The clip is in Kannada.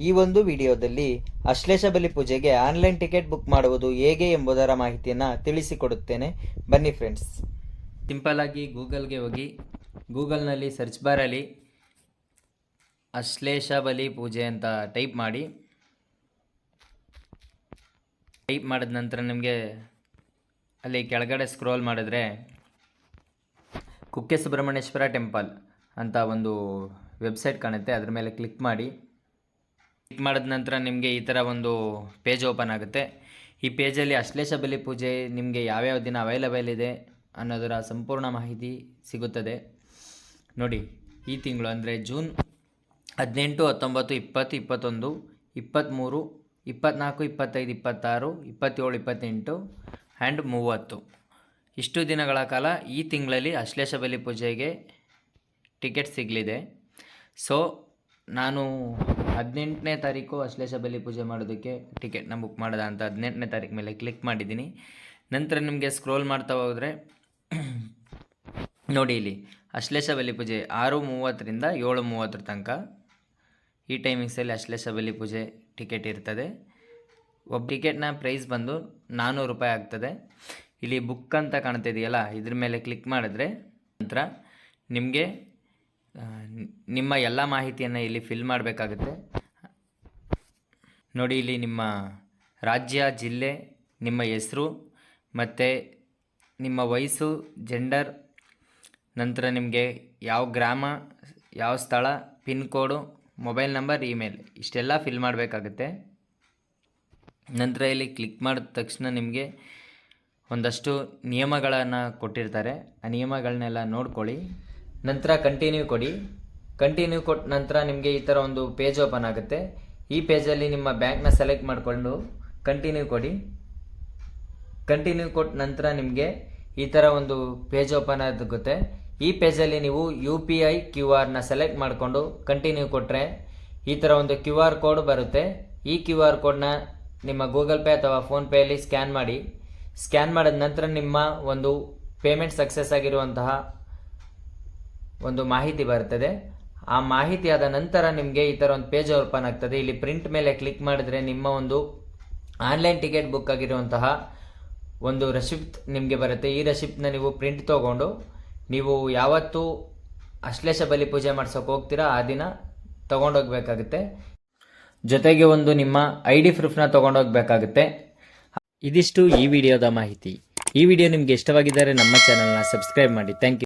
ಈ ಒಂದು ವಿಡಿಯೋದಲ್ಲಿ ಅಶ್ಲೇಷಬಲಿ ಪೂಜೆಗೆ ಆನ್ಲೈನ್ ಟಿಕೆಟ್ ಬುಕ್ ಮಾಡುವುದು ಹೇಗೆ ಎಂಬುದರ ಮಾಹಿತಿಯನ್ನು ತಿಳಿಸಿಕೊಡುತ್ತೇನೆ. ಬನ್ನಿ ಫ್ರೆಂಡ್ಸ್. ಸಿಂಪಲಾಗಿ ಗೂಗಲ್ಗೆ ಹೋಗಿ, ಗೂಗಲ್ನಲ್ಲಿ ಸರ್ಚ್ ಬಾರಲ್ಲಿ ಅಶ್ಲೇಷಬಲಿ ಪೂಜೆ ಅಂತ ಟೈಪ್ ಮಾಡಿ. ಟೈಪ್ ಮಾಡಿದ ನಂತರ ನಿಮಗೆ ಅಲ್ಲಿ ಕೆಳಗಡೆ ಸ್ಕ್ರೋಲ್ ಮಾಡಿದ್ರೆ ಕುಕ್ಕೆ ಸುಬ್ರಹ್ಮಣ್ಯೇಶ್ವರ ಟೆಂಪಲ್ ಅಂತ ಒಂದು ವೆಬ್ಸೈಟ್ ಕಾಣುತ್ತೆ. ಅದ್ರ ಮೇಲೆ ಕ್ಲಿಕ್ ಮಾಡಿ. ಕ್ಲಿಕ್ ಮಾಡಿದ ನಂತರ ನಿಮಗೆ ಈ ಥರ ಒಂದು ಪೇಜ್ ಓಪನ್ ಆಗುತ್ತೆ. ಈ ಪೇಜಲ್ಲಿ ಅಶ್ಲೇಷ ಬಲಿ ಪೂಜೆ ನಿಮಗೆ ಯಾವ್ಯಾವ ದಿನ ಅವೈಲಬಲ್ ಇದೆ ಅನ್ನೋದರ ಸಂಪೂರ್ಣ ಮಾಹಿತಿ ಸಿಗುತ್ತದೆ. ನೋಡಿ, ಈ ತಿಂಗಳು ಅಂದರೆ ಜೂನ್ ಹದಿನೆಂಟು, ಹತ್ತೊಂಬತ್ತು, ಇಪ್ಪತ್ತು, ಇಪ್ಪತ್ತೊಂದು ಇಪ್ಪತ್ತ್ಮೂರು ಇಪ್ಪತ್ತ್ನಾಲ್ಕು ಇಪ್ಪತ್ತೈದು, ಇಪ್ಪತ್ತಾರು, ಇಪ್ಪತ್ತೇಳು, ಇಪ್ಪತ್ತೆಂಟು ಆ್ಯಂಡ್ ಮೂವತ್ತು. ಇಷ್ಟು ದಿನಗಳ ಕಾಲ ಈ ತಿಂಗಳಲ್ಲಿ ಅಶ್ಲೇಷ ಬಲಿ ಪೂಜೆಗೆ ಟಿಕೆಟ್ ಸಿಗಲಿದೆ. ಸೊ ನಾನು ಹದಿನೆಂಟನೇ ತಾರೀಕು ಅಶ್ಲೇಷ ಬಲಿ ಪೂಜೆ ಮಾಡೋದಕ್ಕೆ ಟಿಕೆಟ್ನ ಬುಕ್ ಮಾಡಿದ ಅಂತ ಹದಿನೆಂಟನೇ ತಾರೀಕು ಮೇಲೆ ಕ್ಲಿಕ್ ಮಾಡಿದ್ದೀನಿ. ನಂತರ ನಿಮಗೆ ಸ್ಕ್ರೋಲ್ ಮಾಡ್ತಾ ಹೋದರೆ ನೋಡಿ ಇಲ್ಲಿ, ಅಶ್ಲೇಷ ಬಲಿ ಪೂಜೆ ಆರು ಮೂವತ್ತರಿಂದ ಏಳು ಮೂವತ್ತರ ತನಕ. ಈ ಟೈಮಿಂಗ್ಸಲ್ಲಿ ಅಶ್ಲೇಷ ಬಲಿ ಪೂಜೆ ಟಿಕೆಟ್ ಇರ್ತದೆ. ಒಬ್ಬ ಟಿಕೆಟ್ನ ಪ್ರೈಸ್ ಬಂದು ನಾನ್ನೂರು ರೂಪಾಯಿ ಆಗ್ತದೆ. ಇಲ್ಲಿ ಬುಕ್ ಅಂತ ಕಾಣ್ತಿದೆಯಲ್ಲ ಇದ್ರ ಮೇಲೆ ಕ್ಲಿಕ್ ಮಾಡಿದ್ರೆ ನಂತರ ನಿಮಗೆ ನಿಮ್ಮ ಎಲ್ಲ ಮಾಹಿತಿಯನ್ನು ಇಲ್ಲಿ ಫಿಲ್ ಮಾಡಬೇಕಾಗುತ್ತೆ. ನೋಡಿ, ಇಲ್ಲಿ ನಿಮ್ಮ ರಾಜ್ಯ, ಜಿಲ್ಲೆ, ನಿಮ್ಮ ಹೆಸರು ಮತ್ತು ನಿಮ್ಮ ವಯಸ್ಸು ಜೆಂಡರ್ ನಂತರ ನಿಮಗೆ ಯಾವ ಗ್ರಾಮ, ಯಾವ ಸ್ಥಳ pin code mobile number email ಇಷ್ಟೆಲ್ಲ ಫಿಲ್ ಮಾಡಬೇಕಾಗುತ್ತೆ. ನಂತರ ಇಲ್ಲಿ ಕ್ಲಿಕ್ ಮಾಡಿದ ತಕ್ಷಣ ನಿಮಗೆ ಒಂದಷ್ಟು ನಿಯಮಗಳನ್ನು ಕೊಟ್ಟಿರ್ತಾರೆ. ಆ ನಿಯಮಗಳನ್ನೆಲ್ಲ ನೋಡ್ಕೊಳ್ಳಿ. ನಂತರ ಕಂಟಿನ್ಯೂ ಕೊಡಿ. ಕಂಟಿನ್ಯೂ ಕೊಟ್ಟ ನಂತರ ನಿಮಗೆ ಈ ಥರ ಒಂದು ಪೇಜ್ ಓಪನ್ ಆಗುತ್ತೆ. ಈ ಪೇಜಲ್ಲಿ ನಿಮ್ಮ ಬ್ಯಾಂಕ್ನ ಸೆಲೆಕ್ಟ್ ಮಾಡಿಕೊಂಡು ಕಂಟಿನ್ಯೂ ಕೊಡಿ. ಕಂಟಿನ್ಯೂ ಕೊಟ್ಟ ನಂತರ ನಿಮಗೆ ಈ ಥರ ಒಂದು ಪೇಜ್ ಓಪನ್ ಆಗುತ್ತೆ. ಈ ಪೇಜಲ್ಲಿ ನೀವು ಯು ಪಿ ಐ ಕ್ಯೂ ಆರ್ನ ಸೆಲೆಕ್ಟ್ ಮಾಡಿಕೊಂಡು ಕಂಟಿನ್ಯೂ ಕೊಟ್ಟರೆ ಈ ಥರ ಒಂದು ಕ್ಯೂ ಆರ್ ಕೋಡ್ ಬರುತ್ತೆ. ಈ ಕ್ಯೂ ಆರ್ ಕೋಡ್ನ ನಿಮ್ಮ ಗೂಗಲ್ ಪೇ ಅಥವಾ ಫೋನ್ಪೇಯಲ್ಲಿ ಸ್ಕ್ಯಾನ್ ಮಾಡಿ. ಸ್ಕ್ಯಾನ್ ಮಾಡಿದ ನಂತರ ನಿಮ್ಮ ಒಂದು ಪೇಮೆಂಟ್ ಸಕ್ಸಸ್ ಆಗಿರುವಂತಹ ಒಂದು ಮಾಹಿತಿ ಬರ್ತದೆ. ಆ ಮಾಹಿತಿ ಆದ ನಂತರ ನಿಮಗೆ ಈ ಥರ ಒಂದು ಪೇಜ್ ಓಪನ್ ಆಗ್ತದೆ. ಇಲ್ಲಿ ಪ್ರಿಂಟ್ ಮೇಲೆ ಕ್ಲಿಕ್ ಮಾಡಿದ್ರೆ ನಿಮ್ಮ ಒಂದು ಆನ್ಲೈನ್ ಟಿಕೆಟ್ ಬುಕ್ ಆಗಿರುವಂತಹ ಒಂದು ರೆಸಿಪ್ಟ್ ನಿಮಗೆ ಬರುತ್ತೆ. ಈ ರೆಸಿಪ್ಟ್ನ ನೀವು ಪ್ರಿಂಟ್ ತೊಗೊಂಡು ನೀವು ಯಾವತ್ತು ಅಶ್ಲೇಷ ಬಲಿ ಪೂಜೆ ಮಾಡ್ಸೋಕೆ ಹೋಗ್ತೀರಾ, ಆ ದಿನ ತೊಗೊಂಡೋಗ್ಬೇಕಾಗುತ್ತೆ. ಜೊತೆಗೆ ಒಂದು ನಿಮ್ಮ ಐ ಡಿ ಪ್ರೂಫ್ನ ತೊಗೊಂಡೋಗ್ಬೇಕಾಗುತ್ತೆ. ಇದಿಷ್ಟು ಈ ವಿಡಿಯೋದ ಮಾಹಿತಿ. ಈ ವಿಡಿಯೋ ನಿಮಗೆ ಇಷ್ಟವಾಗಿದ್ದರೆ ನಮ್ಮ ಚಾನಲ್ನ ಸಬ್ಸ್ಕ್ರೈಬ್ ಮಾಡಿ. Thank you